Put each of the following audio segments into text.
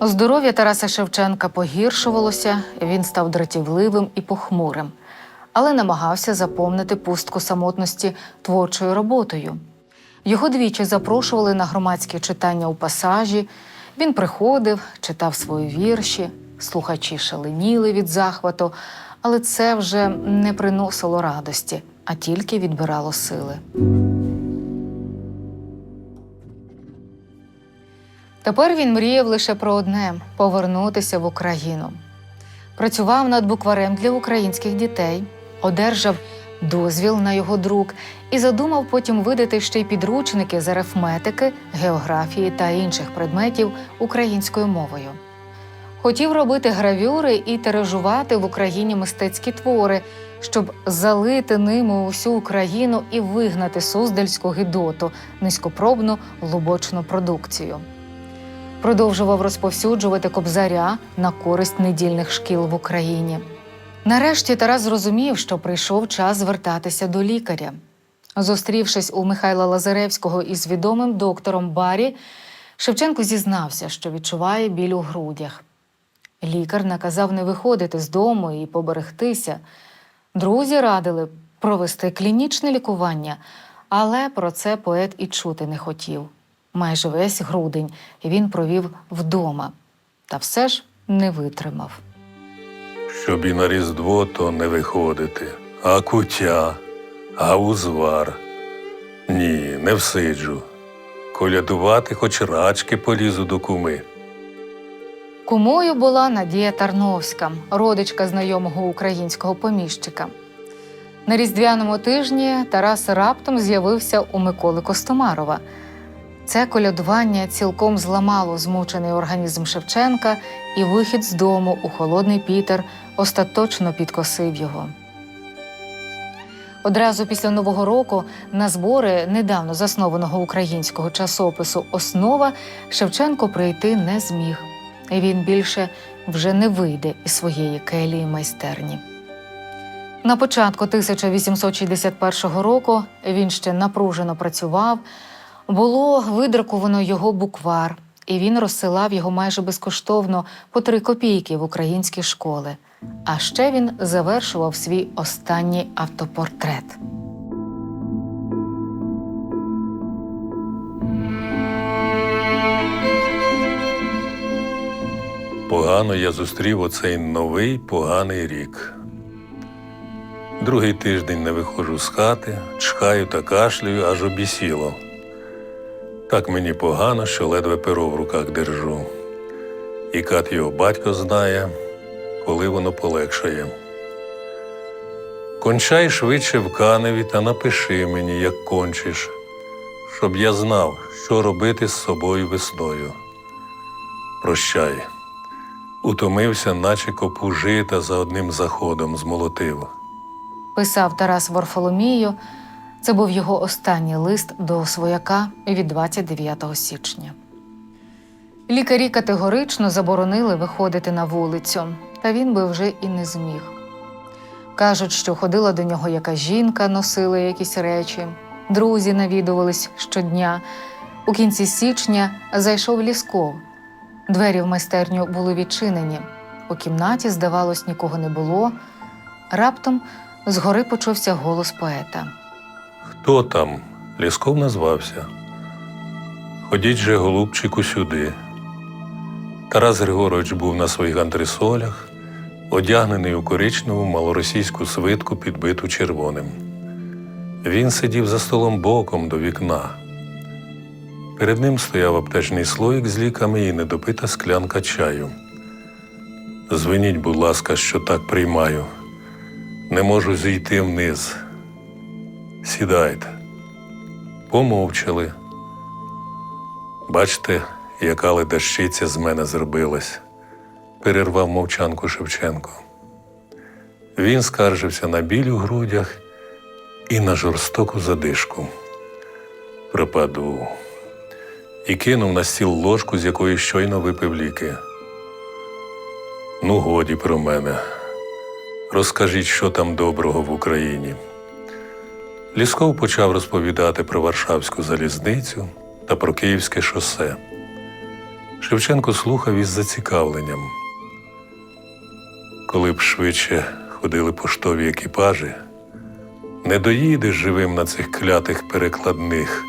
Здоров'я Тараса Шевченка погіршувалося, він став дратівливим і похмурим, але намагався заповнити пустку самотності творчою роботою. Його двічі запрошували на громадські читання у пасажі. Він приходив, читав свої вірші, слухачі шаленіли від захвату, але це вже не приносило радості, а тільки відбирало сили. Тепер він мріяв лише про одне повернутися в Україну. Працював над букварем для українських дітей, одержав дозвіл на його друк і задумав потім видати ще й підручники з арифметики, географії та інших предметів українською мовою. Хотів робити гравюри і тиражувати в Україні мистецькі твори, щоб залити ними усю Україну і вигнати суздальську гидоту, низькопробну лубочну продукцію. Продовжував розповсюджувати кобзаря на користь недільних шкіл в Україні. Нарешті Тарас зрозумів, що прийшов час звертатися до лікаря. Зустрівшись у Михайла Лазаревського із відомим доктором Барі, Шевченко зізнався, що відчуває біль у грудях. Лікар наказав не виходити з дому і поберегтися. Друзі радили провести клінічне лікування, але про це поет і чути не хотів. Майже весь грудень він провів вдома, та все ж не витримав. Щоб і на Різдво то не виходити, а куття, а узвар. Ні, не всиджу. Колядувати хоч рачки полізу до куми. Кумою була Надія Тарновська, родичка знайомого українського поміщика. На різдвяному тижні Тарас раптом з'явився у Миколи Костомарова. Це колядування цілком зламало змучений організм Шевченка, і вихід з дому у холодний Пітер остаточно підкосив його. Одразу після Нового року на збори недавно заснованого українського часопису Основа Шевченко прийти не зміг. Він більше вже не вийде із своєї келії майстерні. На початку 1861 року він ще напружено працював. Було видруковано його буквар, і він розсилав його майже безкоштовно по три копійки в українські школи. А ще він завершував свій останній автопортрет. Погано я зустрів оцей новий поганий рік. Другий тиждень не виходжу з хати, чхаю та кашлюю, аж обісіло. Так мені погано, що ледве перо в руках держу. І кат його батько знає, коли воно полегшає. Кончай швидше в каневі та напиши мені, як кончиш, щоб я знав, що робити з собою весною. Прощай. Утомився, наче копу жита за одним заходом змолотив. Писав Тарас Варфоломію. Це був його останній лист до свояка від 29 січня. Лікарі категорично заборонили виходити на вулицю, та він би вже і не зміг. Кажуть, що ходила до нього якась жінка, носила якісь речі, друзі навідувались щодня. У кінці січня зайшов Лісков. Двері в майстерню були відчинені. У кімнаті, здавалось, нікого не було. Раптом згори почувся голос поета. Хто там? Лісков назвався. Ходіть же, голубчику, сюди. Тарас Григорович був на своїх антресолях, одягнений у коричневу малоросійську свитку, підбиту червоним. Він сидів за столом боком до вікна. Перед ним стояв аптечний слоїк з ліками і недопита склянка чаю. Звиніть, будь ласка, що так приймаю. Не можу зійти вниз. Сідайте. Помовчали. Бачите, яка ледащиця з мене зробилась, перервав мовчанку Шевченко. Він скаржився на біль у грудях і на жорстоку задишку. Пропаду. І кинув на стіл ложку, з якої щойно випив ліки. Ну, годі про мене. Розкажіть, що там доброго в Україні. Лісков почав розповідати про Варшавську залізницю та про Київське шосе. Шевченко слухав із зацікавленням. Коли б швидше ходили поштові екіпажі, не доїдеш живим на цих клятих перекладних,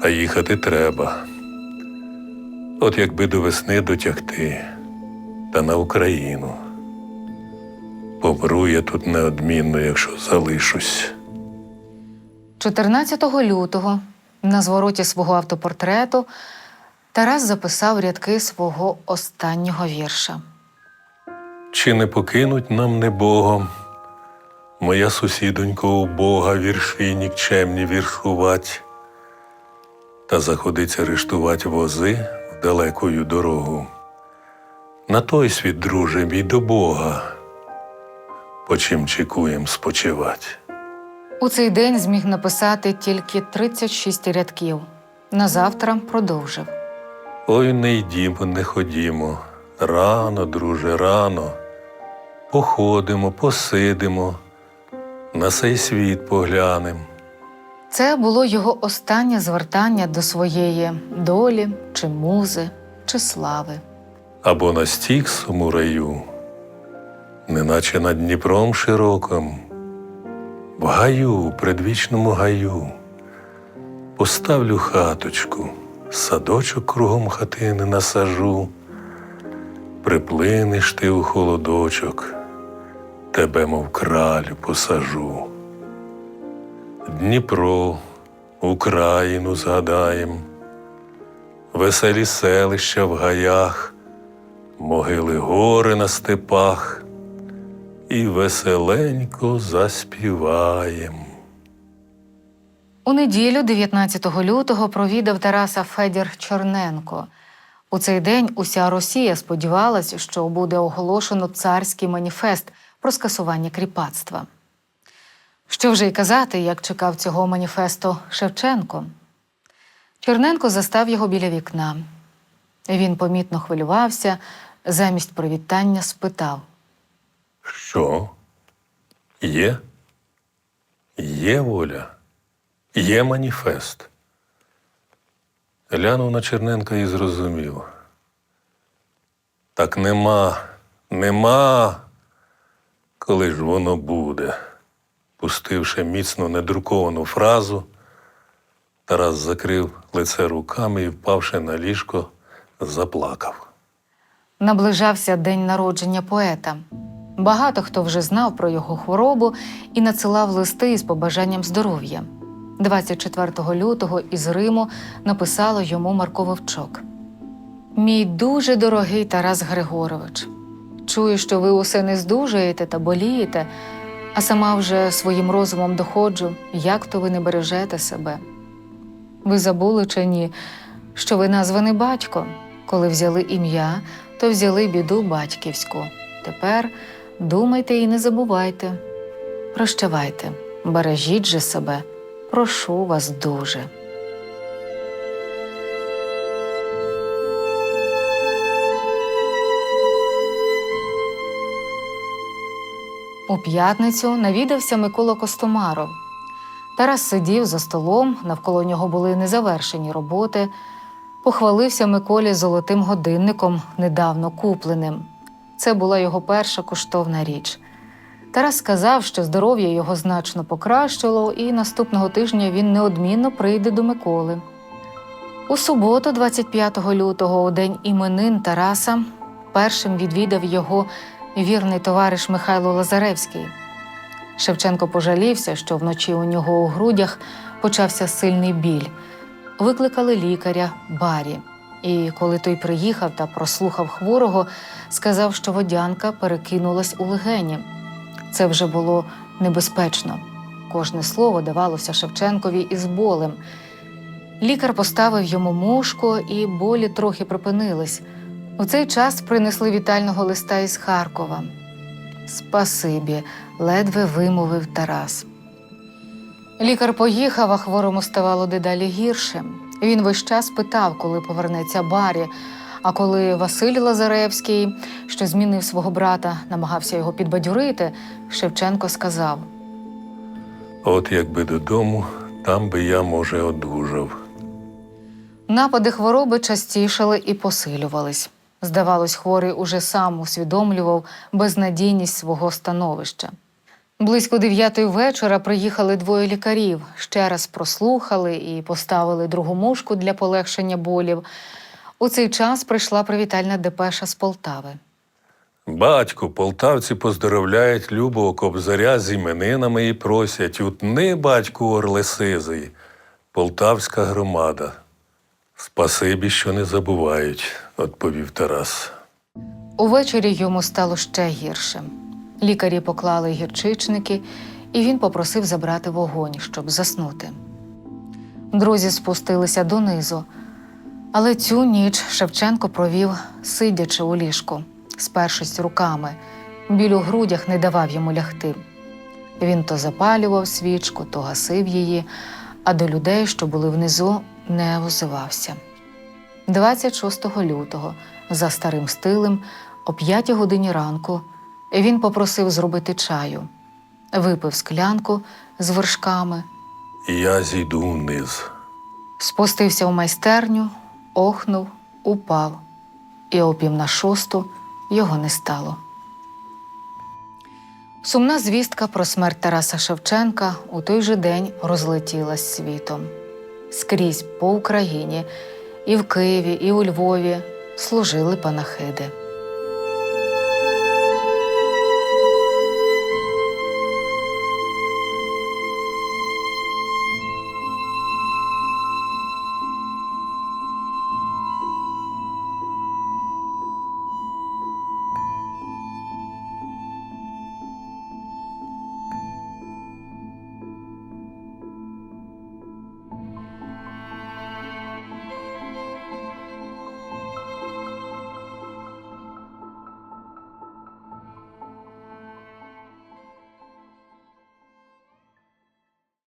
а їхати треба. От якби до весни дотягти, та на Україну. Помру я тут неодмінно, якщо залишусь. 14 лютого на звороті свого автопортрету Тарас записав рядки свого останнього вірша. Чи не покинуть нам не Богом? Моя сусідонько Бога вірші нікчемні віршувать, та заходиться рештувати вози в далекою дорогу. На той світ, друже, мій до Бога, по чим чекуєм спочивать. У цей день зміг написати тільки 36 рядків. На завтра продовжив. Ой, не йдімо, не ходімо. Рано, друже, рано. Походимо, посидимо, на сей світ поглянем. Це було його останнє звертання до своєї долі, чи музи, чи слави. або на стіксому раю, неначе над Дніпром широким, в гаю, предвічному гаю, поставлю хаточку, садочок кругом хатини насажу, приплинеш ти у холодочок, тебе, мов кралю, посажу. Дніпро, Україну згадаєм, веселі селища в гаях, могили гори на степах, і веселенько заспіваєм. У неділю, 19 лютого, провідав Тараса Федір Чорненко. У цей день уся Росія сподівалася, що буде оголошено царський маніфест про скасування кріпацтва. Що вже й казати, як чекав цього маніфесту Шевченко. Чорненко застав його біля вікна. Він помітно хвилювався, замість привітання спитав. Що? Є? Є воля, є маніфест. Глянув на Черненка і зрозумів. Так нема, нема, коли ж воно буде. Пустивши міцно недруковану фразу, Тарас закрив лице руками і, впавши на ліжко, заплакав. Наближався день народження поета. Багато хто вже знав про його хворобу і надсилав листи із побажанням здоров'я. 24 лютого із Риму написало йому Марко Вовчок. Мій дуже дорогий Тарас Григорович. Чую, що ви усе не здужуєте та болієте, а сама вже своїм розумом доходжу, як то ви не бережете себе. Ви забули чи ні, що ви названий батько. Коли взяли ім'я, то взяли біду батьківську. Тепер думайте і не забувайте. Прощавайте, бережіть же себе, прошу вас дуже. У п'ятницю навідався Микола Костомаров. Тарас сидів за столом, навколо нього були незавершені роботи. Похвалився Миколі золотим годинником, недавно купленим. Це була його перша коштовна річ. Тарас сказав, що здоров'я його значно покращило, і наступного тижня він неодмінно прийде до Миколи. У суботу, 25 лютого, у день іменин Тараса, першим відвідав його вірний товариш Михайло Лазаревський. Шевченко пожалівся, що вночі у нього у грудях почався сильний біль. Викликали лікаря Барі. І коли той приїхав та прослухав хворого, сказав, що водянка перекинулась у легені. Це вже було небезпечно. Кожне слово давалося Шевченкові із болем. Лікар поставив йому мушку, і болі трохи припинились. У цей час принесли вітального листа із Харкова. Спасибі, ледве вимовив Тарас. Лікар поїхав, а хворому ставало дедалі гірше. Він весь час питав, коли повернеться Барі. А коли Василь Лазаревський, що змінив свого брата, намагався його підбадьорити, Шевченко сказав: От якби додому, там би я, може, одужав. Напади хвороби частішали і посилювались. Здавалось, хворий уже сам усвідомлював безнадійність свого становища. Близько дев'ятої вечора приїхали двоє лікарів, ще раз прослухали і поставили другу мушку для полегшення болів. У цей час прийшла привітальна депеша з Полтави. Батьку, полтавці поздоровляють любого кобзаря з іменинами і просять утни, батьку орли сизий, полтавська громада. Спасибі, що не забувають, відповів Тарас. Увечері йому стало ще гірше. Лікарі поклали гірчичники, і він попросив забрати вогонь, щоб заснути. Друзі спустилися донизу, але цю ніч Шевченко провів, сидячи у ліжку, спершись руками. Біль у грудях не давав йому лягти. Він то запалював свічку, то гасив її, а до людей, що були внизу, не озивався. 26 лютого, за старим стилем, о 5 годині ранку, він попросив зробити чаю, випив склянку з вершками, я зійду вниз. спустився у майстерню, охнув, упав, і о пів на шосту його не стало. Сумна звістка про смерть Тараса Шевченка у той же день розлетілась світом. Скрізь по Україні, і в Києві, і у Львові служили панахиди.